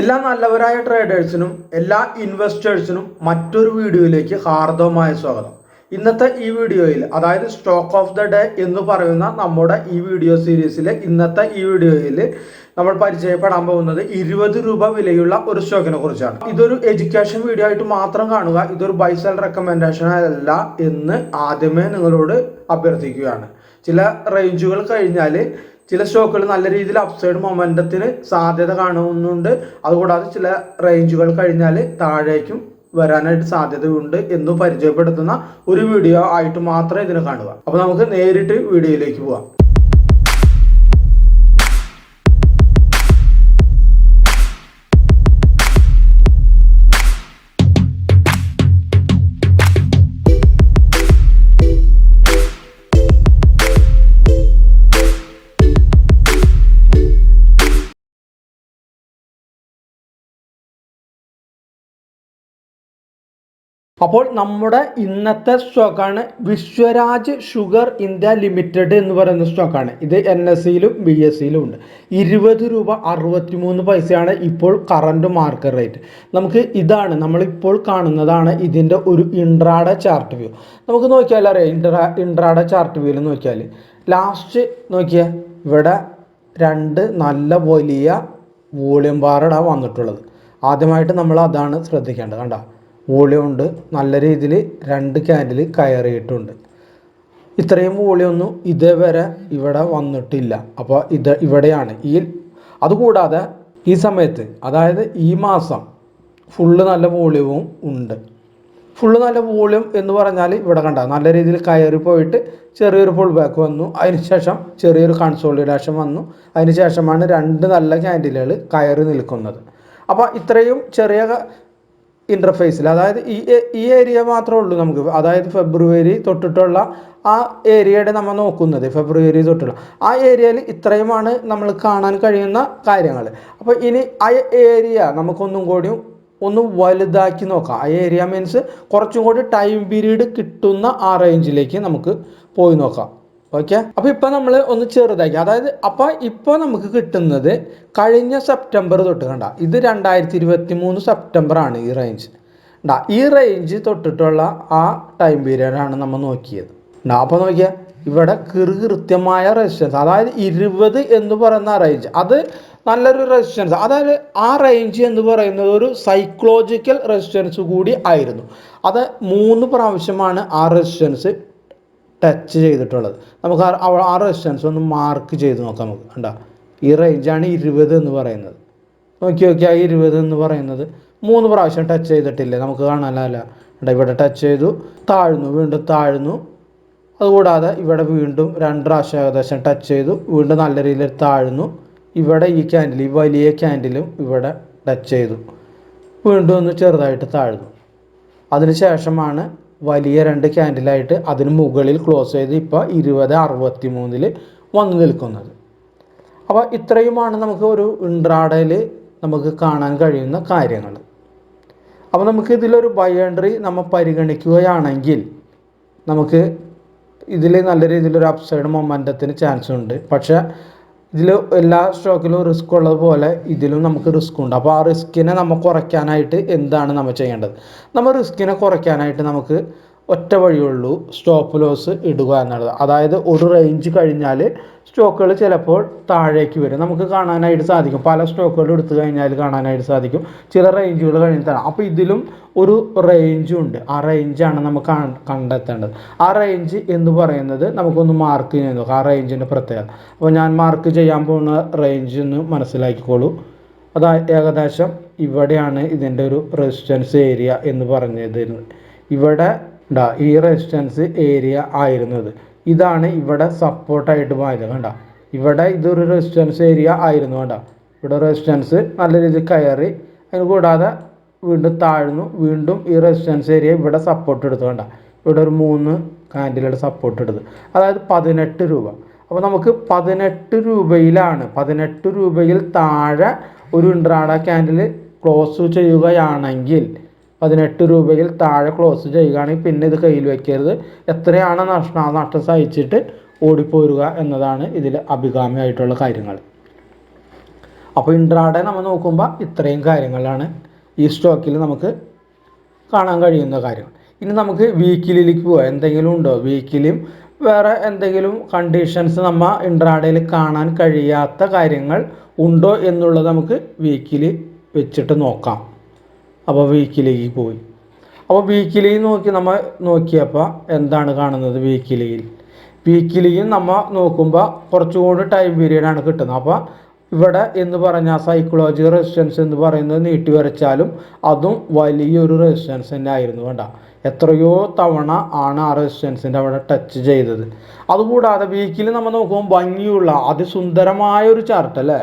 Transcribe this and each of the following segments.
എല്ലാ നല്ലവരായ ട്രേഡേഴ്സിനും എല്ലാ ഇൻവെസ്റ്റേഴ്സിനും മറ്റൊരു വീഡിയോയിലേക്ക് ഹാർദവമായ സ്വാഗതം. ഇന്നത്തെ ഈ വീഡിയോയിൽ അതായത് സ്റ്റോക്ക് ഓഫ് ദ ഡേ എന്ന് പറയുന്ന നമ്മുടെ ഈ വീഡിയോ സീരീസിലെ ഇന്നത്തെ ഈ വീഡിയോയിൽ നമ്മൾ പരിചയപ്പെടാൻ പോകുന്നത് ഇരുപത് രൂപ വിലയുള്ള ഒരു സ്റ്റോക്കിനെ കുറിച്ചാണ്. ഇതൊരു എഡ്യൂക്കേഷൻ വീഡിയോ ആയിട്ട് മാത്രം കാണുക ഇതൊരു ബൈസൽ റെക്കമെൻഡേഷൻ അല്ല എന്ന് ആദ്യമേ നിങ്ങളോട് അഭ്യർത്ഥിക്കുകയാണ്. ചില റേഞ്ചുകൾ കഴിഞ്ഞാൽ ചില സ്റ്റോക്കുകൾ നല്ല രീതിയിൽ അപ്സൈഡ് മൊമെന്റത്തിന് സാധ്യത കാണുന്നുണ്ട്. അതുകൂടാതെ ചില റേഞ്ചുകൾ കഴിഞ്ഞാൽ താഴേക്കും വരാനായിട്ട് സാധ്യതയുണ്ട് എന്ന് പരിചയപ്പെടുത്തുന്ന ഒരു വീഡിയോ ആയിട്ട് മാത്രമേ ഇതിനെ കാണുക. അപ്പൊ നമുക്ക് നേരിട്ട് വീഡിയോയിലേക്ക് പോവാം. അപ്പോൾ നമ്മുടെ ഇന്നത്തെ സ്റ്റോക്കാണ് വിശ്വരാജ് ഷുഗർ ഇന്ത്യ ലിമിറ്റഡ് എന്ന് പറയുന്ന സ്റ്റോക്കാണ്. ഇത് എൻ എസ് സിയിലും ബി എസ് സിയിലും ഉണ്ട്. ഇരുപത് രൂപ അറുപത്തി മൂന്ന് പൈസയാണ് ഇപ്പോൾ കറണ്ട് മാർക്കറ്റ് റേറ്റ് നമുക്ക് ഇതാണ് നമ്മളിപ്പോൾ കാണുന്നതാണ് ഇതിന്റെ ഒരു ഇൻട്രാഡ ചാർട്ട് വ്യൂ നമുക്ക് നോക്കിയാൽ അറിയാം ഇൻട്രാ ഇൻട്രാഡ ചാർട്ട് വ്യൂവിൽ നോക്കിയാൽ. ലാസ്റ്റ് നോക്കിയാൽ ഇവിടെ രണ്ട് നല്ല വലിയ വോളിയം ബാറാണ് വന്നിട്ടുള്ളത്. ആദ്യമായിട്ട് നമ്മൾ അതാണ് ശ്രദ്ധിക്കേണ്ടത് കണ്ട. വോളിയം ഉണ്ട് നല്ല രീതിയിൽ രണ്ട് ക്യാൻഡിൽ കയറിയിട്ടുണ്ട്. ഇത്രയും വോളിയൊന്നും ഇതേവരെ ഇവിടെ വന്നിട്ടില്ല. അപ്പോൾ ഇത് ഇവിടെയാണ്. ഈ അതുകൂടാതെ ഈ സമയത്ത് അതായത് ഈ മാസം ഫുള്ള് നല്ല വോളിയവും ഉണ്ട്. ഫുള്ള് നല്ല വോളിയം എന്ന് പറഞ്ഞാൽ ഇവിടെ കണ്ട? നല്ല രീതിയിൽ കയറി പോയിട്ട് ചെറിയൊരു ഫുൾ ബാക്ക് വന്നു അതിനുശേഷം ചെറിയൊരു കൺസോളിഡേഷൻ വന്നു. അതിനുശേഷമാണ് രണ്ട് നല്ല ക്യാൻഡിലുകൾ കയറി നിൽക്കുന്നത്. അപ്പോൾ ഇത്രയും ചെറിയ ഇന്റർഫേസിൽ അതായത് ഈ ഈ ഏരിയ മാത്രമേ ഉള്ളൂ നമുക്ക്. അതായത് ഫെബ്രുവരി തൊട്ടിട്ടുള്ള ആ ഏരിയയുടെ നമ്മൾ നോക്കുന്നത്. ഫെബ്രുവരി തൊട്ടുള്ള ആ ഏരിയയിൽ ഇത്രയുമാണ് നമ്മൾ കാണാൻ കഴിയുന്ന കാര്യങ്ങൾ അപ്പോൾ ഇനി ആ ഏരിയ നമുക്കൊന്നും കൂടി ഒന്ന് വലുതാക്കി നോക്കാം. ആ ഏരിയ മീൻസ് കുറച്ചും കൂടി ടൈം പീരീഡ് കിട്ടുന്ന ആ റേഞ്ചിലേക്ക് നമുക്ക് പോയി നോക്കാം. ഓക്കെ അപ്പോൾ ഇപ്പോൾ നമ്മൾ ഒന്ന് ചെറുതാക്കി. അതായത് അപ്പോൾ ഇപ്പോൾ നമുക്ക് കിട്ടുന്നത് കഴിഞ്ഞ സെപ്റ്റംബർ തൊട്ട് കണ്ട. ഇത് രണ്ടായിരത്തി ഇരുപത്തി മൂന്ന് സെപ്റ്റംബർ ആണ് ഈ റേഞ്ച് ഉണ്ടാ ഈ റേഞ്ച് തൊട്ടിട്ടുള്ള ആ ടൈം പീരീഡാണ് നമ്മൾ നോക്കിയത്. ഉണ്ടാ അപ്പോൾ നോക്കിയാൽ ഇവിടെ കിറു കൃത്യമായ റെസിസ്റ്റൻസ് അതായത് ഇരുപത് എന്ന് പറയുന്ന റേഞ്ച് അത് നല്ലൊരു റെസിസ്റ്റൻസ് അതായത് ആ റേഞ്ച് എന്ന് പറയുന്നത് ഒരു സൈക്കോളജിക്കൽ റെസിസ്റ്റൻസ് കൂടി ആയിരുന്നു. അത് മൂന്ന് പ്രാവശ്യമാണ് ആ റെസിസ്റ്റൻസ് ടച്ച് ചെയ്തിട്ടുള്ളത്. നമുക്ക് ആ- റെസിസ്റ്റൻസ് ഒന്ന് മാർക്ക് ചെയ്ത് നോക്കാം നമുക്ക്. കണ്ട? ഈ റേഞ്ചാണ് ഇരുപത് എന്ന് പറയുന്നത്. നോക്കി നോക്കി ആ ഇരുപത് എന്ന് പറയുന്നത് മൂന്ന് പ്രാവശ്യം ടച്ച് ചെയ്തിട്ടില്ലേ? നമുക്ക് കാണാനല്ല കണ്ട ഇവിടെ ടച്ച് ചെയ്തു താഴ്ന്നു വീണ്ടും താഴ്ന്നു. അതുകൂടാതെ ഇവിടെ വീണ്ടും രണ്ട് പ്രാവശ്യം ഏകദേശം ടച്ച് ചെയ്തു വീണ്ടും നല്ല രീതിയിൽ താഴ്ന്നു. ഇവിടെ ഈ ക്യാൻഡിൽ ഈ വലിയ ക്യാൻഡിലും ഇവിടെ ടച്ച് ചെയ്തു. വീണ്ടും ഒന്ന് ചെറുതായിട്ട് താഴ്ന്നു. അതിനുശേഷമാണ് വലിയ രണ്ട് ക്യാൻഡിലായിട്ട് അതിന് മുകളിൽ ക്ലോസ് ചെയ്ത് ഇപ്പോൾ ഇരുപത് അറുപത്തി മൂന്നിൽ വന്നു നിൽക്കുന്നത്. അപ്പോൾ ഇത്രയുമാണ് നമുക്ക് ഒരു ഇൻട്രാഡയിൽ നമുക്ക് കാണാൻ കഴിയുന്ന കാര്യങ്ങൾ. അപ്പോൾ നമുക്ക് ഇതിലൊരു ബയോൺട്രി നമ്മൾ പരിഗണിക്കുകയാണെങ്കിൽ നമുക്ക് ഇതിൽ നല്ല രീതിയിലൊരു അപ്സൈഡ് മൊമെന്റത്തിന് ചാൻസ് ഉണ്ട്. പക്ഷേ ഇതിൽ എല്ലാ സ്റ്റോക്കിലും റിസ്ക് ഉള്ളതുപോലെ ഇതിലും നമുക്ക് റിസ്ക് ഉണ്ട്. അപ്പോൾ ആ റിസ്കിനെ നമ്മൾ കുറയ്ക്കാനായിട്ട് എന്താണ് നമ്മൾ ചെയ്യേണ്ടത്? നമ്മൾ റിസ്കിനെ കുറയ്ക്കാനായിട്ട് നമുക്ക് ഒറ്റ വഴിയുള്ളൂ സ്റ്റോപ്പ് ലോസ് ഇടുക എന്നുള്ളത്. അതായത് ഒരു റേഞ്ച് കഴിഞ്ഞാൽ സ്റ്റോക്കുകൾ ചിലപ്പോൾ താഴേക്ക് വരും. നമുക്ക് കാണാനായിട്ട് സാധിക്കും. പല സ്റ്റോക്കുകൾ എടുത്തു കഴിഞ്ഞാൽ കാണാനായിട്ട് സാധിക്കും. ചില റേഞ്ചുകൾ കഴിഞ്ഞിട്ടാണ്. അപ്പോൾ ഇതിലും ഒരു റേഞ്ചും ഉണ്ട്. ആ റേഞ്ചാണ് നമുക്ക് കണ്ടെത്തേണ്ടത്. ആ റേഞ്ച് എന്ന് പറയുന്നത് നമുക്കൊന്ന് മാർക്ക് ചെയ്യാൻ നോക്കാം. ആ റേഞ്ചിന്റെ പ്രത്യേകത. അപ്പോൾ ഞാൻ മാർക്ക് ചെയ്യാൻ പോകുന്ന റേഞ്ച് ഒന്ന് മനസ്സിലാക്കിക്കോളൂ. അതാ ഏകദേശം ഇവിടെയാണ് ഇതിന്റെ ഒരു റെസിസ്റ്റൻസ് ഏരിയ എന്ന് പറഞ്ഞത് ഇവിടെ ഉണ്ടാ ഈ റെസിസ്റ്റൻസ് ഏരിയ ആയിരുന്നത്. ഇതാണ് ഇവിടെ സപ്പോർട്ടായിട്ട് മാറിയത് കണ്ട. ഇവിടെ ഇതൊരു റെസിസ്റ്റൻസ് ഏരിയ ആയിരുന്നു കണ്ട. ഇവിടെ റെസിസ്റ്റൻസ് നല്ല രീതിയിൽ കയറി അതിന് കൂടാതെ വീണ്ടും താഴ്ന്നു വീണ്ടും ഈ റെസിസ്റ്റൻസ് ഏരിയ ഇവിടെ സപ്പോർട്ട് എടുത്തു കണ്ട. ഇവിടെ ഒരു മൂന്ന് കാൻഡിലുടെ സപ്പോർട്ട് എടുത്ത്. അതായത് പതിനെട്ട് രൂപ. അപ്പോൾ നമുക്ക് പതിനെട്ട് രൂപയിലാണ് പതിനെട്ട് രൂപയിൽ താഴെ ഒരു ഇൻട്രാഡ ക്യാൻഡിൽ ക്ലോസ് ചെയ്യുകയാണെങ്കിൽ പതിനെട്ട് രൂപയിൽ താഴെ ക്ലോസ് ചെയ്യുകയാണെങ്കിൽ പിന്നെ ഇത് കയ്യിൽ വെക്കരുത്. എത്രയാണ് നഷ്ടം? ആ നഷ്ടം സഹിച്ചിട്ട് ഓടിപ്പോരുക എന്നതാണ് ഇതിൽ അഭികാമ്യമായിട്ടുള്ള കാര്യങ്ങൾ. അപ്പോൾ ഇൻട്രാഡേ നമ്മൾ നോക്കുമ്പോൾ ഇത്രയും കാര്യങ്ങളാണ് ഈ സ്റ്റോക്കിൽ നമുക്ക് കാണാൻ കഴിയുന്ന കാര്യങ്ങൾ. ഇനി നമുക്ക് വീക്കിലിലേക്ക് പോവാം. എന്തെങ്കിലും ഉണ്ടോ? വീക്കിലും വേറെ എന്തെങ്കിലും കണ്ടീഷൻസ് നമ്മൾ ഇൻട്രാഡേയിൽ കാണാൻ കഴിയാത്ത കാര്യങ്ങൾ ഉണ്ടോ എന്നുള്ളത് നമുക്ക് വീക്കിൽ വെച്ചിട്ട് നോക്കാം. അപ്പോൾ വീക്കിലേക്ക് പോയി. അപ്പോൾ വീക്കിലി നോക്കി നമ്മൾ നോക്കിയപ്പോൾ എന്താണ് കാണുന്നത് വീക്കിലിയിൽ വീക്കിലിയും നമ്മൾ നോക്കുമ്പോൾ കുറച്ചുകൂടി ടൈം പീരീഡാണ് കിട്ടുന്നത്. അപ്പോൾ ഇവിടെ എന്ന് പറഞ്ഞാൽ സൈക്കോളജി റെസിസ്റ്റൻസ് എന്ന് പറയുന്നത് നീട്ടി വരച്ചാലും അതും വലിയൊരു റെസിസ്റ്റൻസ് തന്നെ ആയിരുന്നു വേണ്ട എത്രയോ തവണ ആണ് ആ റെസിസ്റ്റൻസിന്റെ അവിടെ ടച്ച് ചെയ്തത്. അതുകൂടാതെ വീക്കിൽ നമ്മൾ നോക്കുമ്പോൾ ഭംഗിയുള്ള അതിസുന്ദരമായ ഒരു ചാർട്ട് അല്ലേ?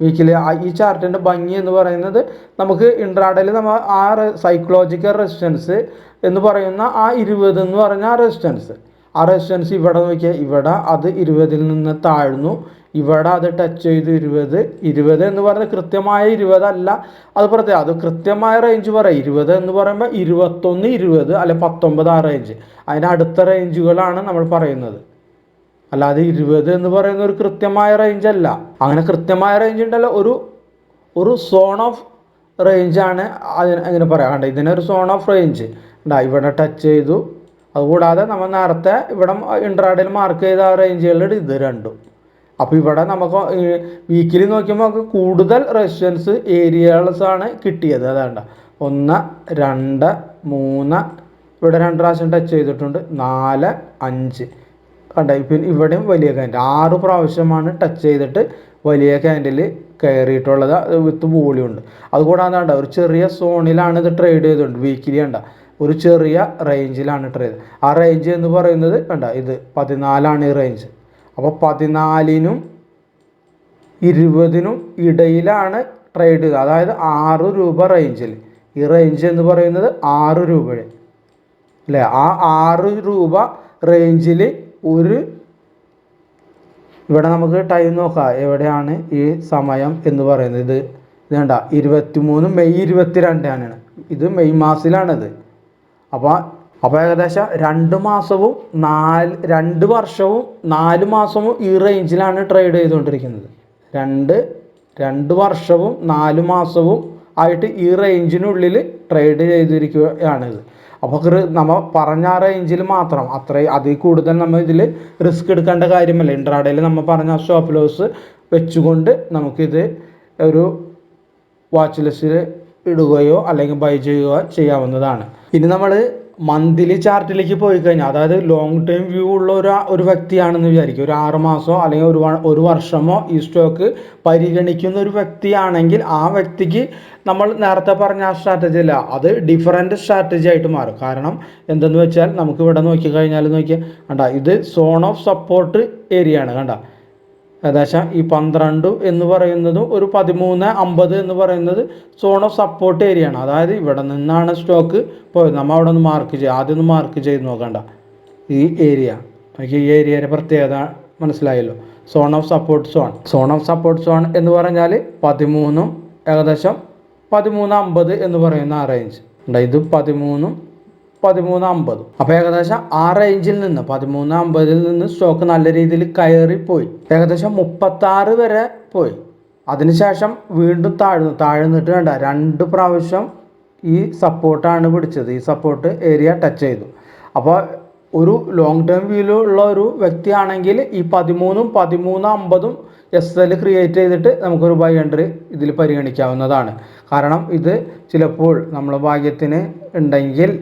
വീക്കിൽ ഈ ചാർട്ടിന്റെ ഭംഗി എന്ന് പറയുന്നത് നമുക്ക് ഇൻട്രാഡയിൽ നമ്മൾ ആ സൈക്കോളജിക്കൽ റെസിസ്റ്റൻസ് എന്ന് പറയുന്ന ആ ഇരുപത് എന്ന് പറഞ്ഞ ആ റെസിസ്റ്റൻസ് ആ റെസിസ്റ്റൻസ് ഇവിടെ നോക്കിയാൽ ഇവിടെ അത് ഇരുപതിൽ നിന്ന് താഴ്ന്നു. ഇവിടെ അത് ടച്ച് ചെയ്ത് ഇരുപത്. ഇരുപത് എന്ന് പറയുന്നത് കൃത്യമായ ഇരുപതല്ല. അത് പ്രത്യേകം അത് കൃത്യമായ റേഞ്ച് പറയാം ഇരുപത് എന്ന് പറയുമ്പോൾ ഇരുപത്തൊന്ന് ഇരുപത് അല്ലെ പത്തൊമ്പത് ആ റേഞ്ച് അതിന് അടുത്ത റേഞ്ചുകളാണ് നമ്മൾ പറയുന്നത്. അല്ലാതെ ഇരുപത് എന്ന് പറയുന്ന ഒരു കൃത്യമായ റേഞ്ച് അല്ല. അങ്ങനെ കൃത്യമായ റേഞ്ച് ഉണ്ടല്ലോ ഒരു ഒരു സോൺ ഓഫ് റേഞ്ചാണ് അതിന് അങ്ങനെ പറയാം. കണ്ട ഇതിനൊരു സോൺ ഓഫ് റേഞ്ച് ഉണ്ടാ ഇവിടെ ടച്ച് ചെയ്തു. അതുകൂടാതെ നമ്മൾ നേരത്തെ ഇവിടെ ഇൻട്രാഡിൽ മാർക്ക് ചെയ്ത ആ റേഞ്ചുകളുടെ ഇത് രണ്ടും. അപ്പോൾ ഇവിടെ നമുക്ക് വീക്കിലി നോക്കുമ്പോൾ നമുക്ക് കൂടുതൽ ഏരിയകളസ് ആണ് കിട്ടിയത്. അതാണ്ട ഒന്ന് രണ്ട് മൂന്ന് ഇവിടെ രണ്ട് പ്രാവശ്യം ടച്ച് ചെയ്തിട്ടുണ്ട്. നാല് അഞ്ച്. കണ്ട. പിന്നെ ഇവിടെയും വലിയ ക്യാൻഡിൽ ആറ് പ്രാവശ്യമാണ് ടച്ച് ചെയ്തിട്ട് വലിയ ക്യാൻഡിൽ കയറിയിട്ടുള്ളത്. വിത്ത് വോളിയം ഉണ്ട്. അതുകൂടാതെ കണ്ട ഒരു ചെറിയ സോണിലാണ് ഇത് ട്രേഡ് ചെയ്തിട്ടുണ്ട് വീക്കിലി കണ്ട. ഒരു ചെറിയ റേഞ്ചിലാണ് ട്രേഡ് ആ റേഞ്ച് എന്ന് പറയുന്നത് കണ്ട ഇത് പതിനാലാണ് ഈ റേഞ്ച് അപ്പോൾ പതിനാലിനും ഇരുപതിനും ഇടയിലാണ് ട്രേഡ് ചെയ്തത്. അതായത് ആറ് രൂപ റേഞ്ചിൽ ഈ റേഞ്ച് എന്ന് പറയുന്നത് ആറ് രൂപയുടെ. അല്ലേ? ആ ആറ് രൂപ റേഞ്ചിൽ ഒരു ഇവിടെ നമുക്ക് ടൈം നോക്കാം. എവിടെയാണ് ഈ സമയം എന്ന് പറയുന്നത്? ഇത് ഇതേണ്ട കണ്ട ഇരുപത്തി മൂന്ന് മെയ് ഇരുപത്തി രണ്ടാണ് ഇത് മെയ് മാസത്തിലാണിത്. അപ്പോൾ അപ്പോൾ ഏകദേശം രണ്ട് മാസവും നാല് രണ്ട് വർഷവും നാല് മാസവും ഈ റേഞ്ചിലാണ് ട്രേഡ് ചെയ്തുകൊണ്ടിരിക്കുന്നത്. രണ്ട് രണ്ട് വർഷവും നാല് മാസവും ആയിട്ട് ഈ റേഞ്ചിനുള്ളിൽ ട്രേഡ് ചെയ്തിരിക്കുകയാണിത്. അപ്പോൾ നമ്മൾ പറഞ്ഞ ആ റേഞ്ചിൽ മാത്രം. അത്രയും അതിൽ കൂടുതൽ നമ്മൾ ഇതിൽ റിസ്ക് എടുക്കേണ്ട കാര്യമല്ല. ഇൻട്രാഡേയിൽ നമ്മൾ പറഞ്ഞ സ്റ്റോപ്പ് ലോസ് വെച്ചുകൊണ്ട് നമുക്കിത് ഒരു വാച്ച് ലിസ്റ്റിൽ ഇടുകയോ അല്ലെങ്കിൽ ബൈ ചെയ്യുകയോ ചെയ്യാവുന്നതാണ്. ഇനി നമ്മൾ മന്ത്ലി ചാർട്ടിലേക്ക് പോയി കഴിഞ്ഞാൽ അതായത് ലോങ് ടൈം വ്യൂ ഉള്ള ഒരു ഒരു വ്യക്തിയാണെന്ന് വിചാരിക്കും. ഒരു ആറ് മാസമോ അല്ലെങ്കിൽ ഒരു ഒരു വർഷമോ ഈ സ്റ്റോക്ക് പരിഗണിക്കുന്ന ഒരു വ്യക്തിയാണെങ്കിൽ ആ വ്യക്തിക്ക് നമ്മൾ നേരത്തെ പറഞ്ഞ ആ സ്ട്രാറ്റജി അല്ല അത് ഡിഫറെന്റ് സ്ട്രാറ്റജി ആയിട്ട് മാറും. കാരണം എന്തെന്ന് വെച്ചാൽ നമുക്ക് ഇവിടെ നോക്കി കഴിഞ്ഞാൽ നോക്കിയാൽ കണ്ട ഇത് സോൺ ഓഫ് സപ്പോർട്ട് ഏരിയ ആണ് കണ്ട. ഏകദേശം ഈ പന്ത്രണ്ട് എന്ന് പറയുന്നതും ഒരു പതിമൂന്ന് അമ്പത് എന്ന് പറയുന്നത് സോൺ ഓഫ് സപ്പോർട്ട് ഏരിയ ആണ്. അതായത് ഇവിടെ നിന്നാണ് സ്റ്റോക്ക് പോയത്. നമ്മൾ അവിടെ ഒന്ന് മാർക്ക് ചെയ്യുക ആദ്യം ഒന്ന് മാർക്ക് ചെയ്ത് നോക്കണ്ട. ഈ ഏരിയ നമുക്ക് ഈ ഏരിയയുടെ പ്രത്യേകത മനസ്സിലായല്ലോ. Zone of support zone zone of support zone എന്ന് പറഞ്ഞാൽ പതിമൂന്നും ഏകദേശം പതിമൂന്ന് അമ്പത് എന്ന് പറയുന്ന ആ റേഞ്ച് ഇത് പതിമൂന്നും പതിമൂന്ന് അമ്പത്. അപ്പോൾ ഏകദേശം ആ റേഞ്ചിൽ നിന്ന് പതിമൂന്ന് അമ്പതിൽ നിന്ന് സ്റ്റോക്ക് നല്ല രീതിയിൽ കയറി പോയി. ഏകദേശം മുപ്പത്താറ് വരെ പോയി. അതിനുശേഷം വീണ്ടും താഴ്ന്നു. താഴ്ന്നിട്ട് വേണ്ട രണ്ട് പ്രാവശ്യം ഈ സപ്പോർട്ടാണ് പിടിച്ചത്. ഈ സപ്പോർട്ട് ഏരിയ ടച്ച് ചെയ്തു. അപ്പോൾ ഒരു ലോങ് ടേം വ്യൂവിലുള്ള ഒരു വ്യക്തിയാണെങ്കിൽ ഈ പതിമൂന്നും പതിമൂന്ന് അമ്പതും എസ് എൽ ക്രിയേറ്റ് ചെയ്തിട്ട് നമുക്കൊരു ബൈ എൻട്രി ഇതിൽ പരിഗണിക്കാവുന്നതാണ്. കാരണം ഇത് ചിലപ്പോൾ നമ്മളെ ഭാഗ്യത്തിന് ഉണ്ടെങ്കിൽ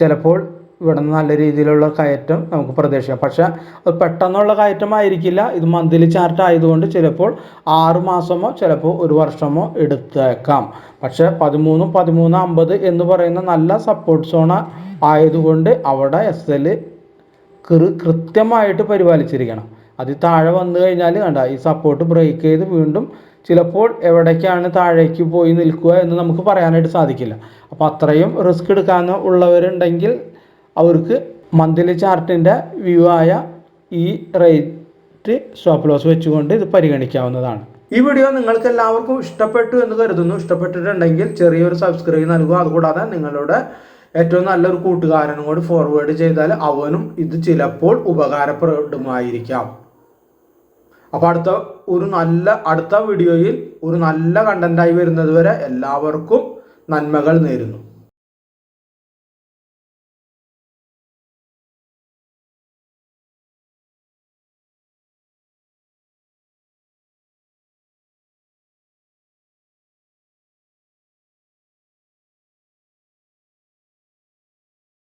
ചിലപ്പോൾ ഇവിടെ നിന്ന് നല്ല രീതിയിലുള്ള കയറ്റം നമുക്ക് പ്രതീക്ഷിക്കാം. പക്ഷേ അത് പെട്ടെന്നുള്ള കയറ്റമായിരിക്കില്ല. ഇത് മന്ത്ലി ചാർട്ട് ആയതുകൊണ്ട് ചിലപ്പോൾ ആറ് മാസമോ ചിലപ്പോൾ ഒരു വർഷമോ എടുത്തേക്കാം. പക്ഷേ പതിമൂന്നും പതിമൂന്ന് അമ്പത് എന്ന് പറയുന്ന നല്ല സപ്പോർട്ട് സോണ ആയതുകൊണ്ട് അവിടെ എസ് എൽ കൃത്യമായിട്ട് പരിപാലിച്ചിരിക്കണം. അത് താഴെ വന്നു കഴിഞ്ഞാൽ കണ്ട ഈ സപ്പോർട്ട് ബ്രേക്ക് ചെയ്ത് വീണ്ടും ചിലപ്പോൾ എവിടേക്കാണ് താഴേക്ക് പോയി നിൽക്കുക എന്ന് നമുക്ക് പറയാനായിട്ട് സാധിക്കില്ല. അപ്പോൾ അത്രയും റിസ്ക് എടുക്കാൻ ഉള്ളവരുണ്ടെങ്കിൽ അവർക്ക് മന്ത്ലി ചാർട്ടിന്റെ വ്യൂ ആയ ഈ റേറ്റ് സ്റ്റോപ്പ് ലോസ് വെച്ചുകൊണ്ട് ഇത് പരിഗണിക്കാവുന്നതാണ്. ഈ വീഡിയോ നിങ്ങൾക്ക് എല്ലാവർക്കും ഇഷ്ടപ്പെട്ടു എന്ന് കരുതുന്നു. ഇഷ്ടപ്പെട്ടിട്ടുണ്ടെങ്കിൽ ചെറിയൊരു സബ്സ്ക്രൈബ് നൽകുക. അതുകൂടാതെ നിങ്ങളുടെ ഏറ്റവും നല്ലൊരു കൂട്ടുകാരനും കൂടി ഫോർവേഡ് ചെയ്താൽ അവനും ഇത് ചിലപ്പോൾ ഉപകാരപ്പെടുമായിരിക്കാം. അപ്പോൾ അടുത്ത ഒരു നല്ല അടുത്ത വീഡിയോയിൽ ഒരു നല്ല കണ്ടന്റായി വരുന്നത് വരെ എല്ലാവർക്കും നന്മകൾ നേരുന്നു.